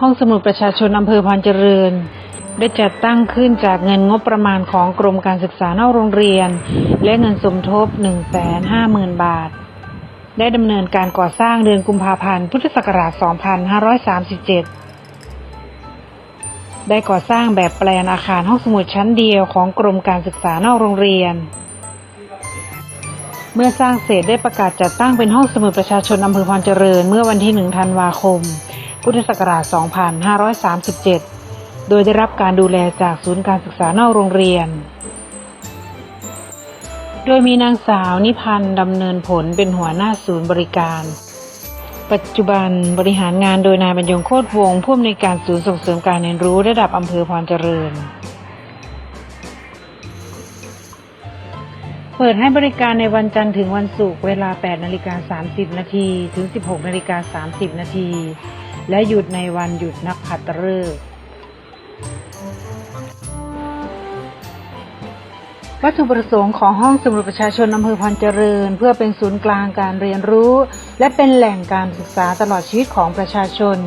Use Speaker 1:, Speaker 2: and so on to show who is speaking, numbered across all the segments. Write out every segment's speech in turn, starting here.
Speaker 1: ห้องสมุดประชาชนอำเภอพรเจริญ ได้จัดตั้งขึ้นจากเงินงบประมาณของกรมการศึกษานอกโรงเรียน และเงินสมทบ 150,000 บาท ได้ดำเนินการก่อสร้างเดือนกุมภาพันธ์ พุทธศักราช 2537 ได้ก่อสร้างแบบแปลนอาคารห้องสมุดชั้นเดียวของกรมการศึกษานอกโรงเรียน เมื่อสร้างเสร็จได้ประกาศจัดตั้งเป็นห้องสมุดประชาชนอำเภอพรเจริญ เมื่อวันที่ 1 ธันวาคม พุทธศักราช 2537 โดยได้รับการดูแลจากศูนย์การศึกษานอกโรงเรียน โดยมีนางสาวนิพันธ์ดำเนินผลเป็นหัวหน้าศูนย์บริการ ปัจจุบันบริหารงานโดยนายบรรยงโคตรวงผู้อำนวยการศูนย์ส่งเสริมการเรียนรู้ระดับอำเภอพรเจริญเปิดให้บริการในวันจันทร์ถึงวันศุกร์เวลา 8 นาฬิกา 30 นาที ถึง 16 นาฬิกา 30 นาที และหยุดในวันหยุดนักขัตฤกษ์วัตถุประสงค์ของห้องสมุดประชาชนอำเภอพรเจริญ เพื่อเป็นศูนย์กลางการเรียนรู้ และเป็นแหล่งการศึกษาตลอดชีวิตของประชาชน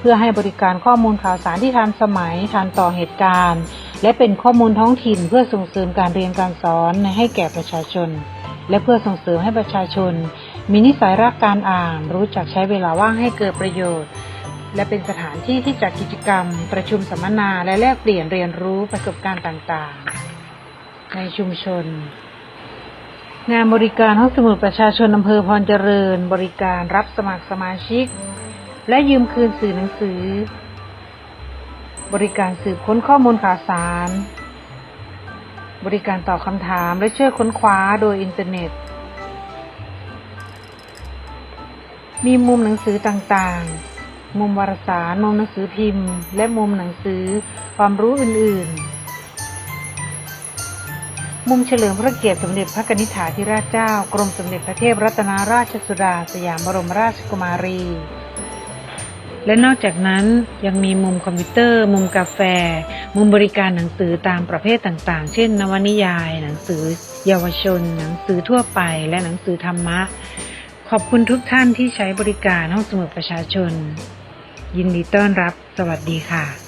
Speaker 1: เพื่อให้บริการข้อมูลข่าวสารที่ทันสมัยทันต่อเหตุการณ์ และเป็นข้อมูลท้องถิ่นเพื่อส่งเสริมการเรียนการสอนให้แก่ประชาชน และเพื่อส่งเสริมให้ประชาชน มีนิสัยรักการอ่าน รู้จักใช้เวลาว่างให้เกิดประโยชน์ และเป็นสถานที่ที่จัดกิจกรรม ประชุมสัมมนาและแลกเปลี่ยนเรียนรู้ประสบการณ์ต่างๆ ในชุมชน งานบริการห้องสมุดประชาชนอำเภอพรเจริญ บริการรับสมัครสมาชิก และยืมคืนสื่อหนังสือ บริการสืบค้นข้อมูลข่าวสาร บริการตอบคำถามและช่วยค้นคว้าโดยอินเทอร์เน็ต มีมุมหนังสือต่างๆ มุมวารสาร มุมหนังสือพิมพ์ และมุมหนังสือความรู้อื่น ๆ มุมเฉลิมพระเกียรติสมเด็จพระนิษฐาธิราชเจ้า กรมสมเด็จพระเทพรัตนราชสุดา สยามบรมราชกุมารี และนอกจากนั้นยังมีมุมคอมพิวเตอร์ มุมกาแฟ มุมบริการหนังสือตามประเภทต่างๆ เช่น นวนิยาย หนังสือ เยาวชน หนังสือทั่วไป และหนังสือธรรมะขอบคุณทุกท่านที่ใช้บริการห้องสมุดประชาชน ยินดีต้อนรับ สวัสดีค่ะ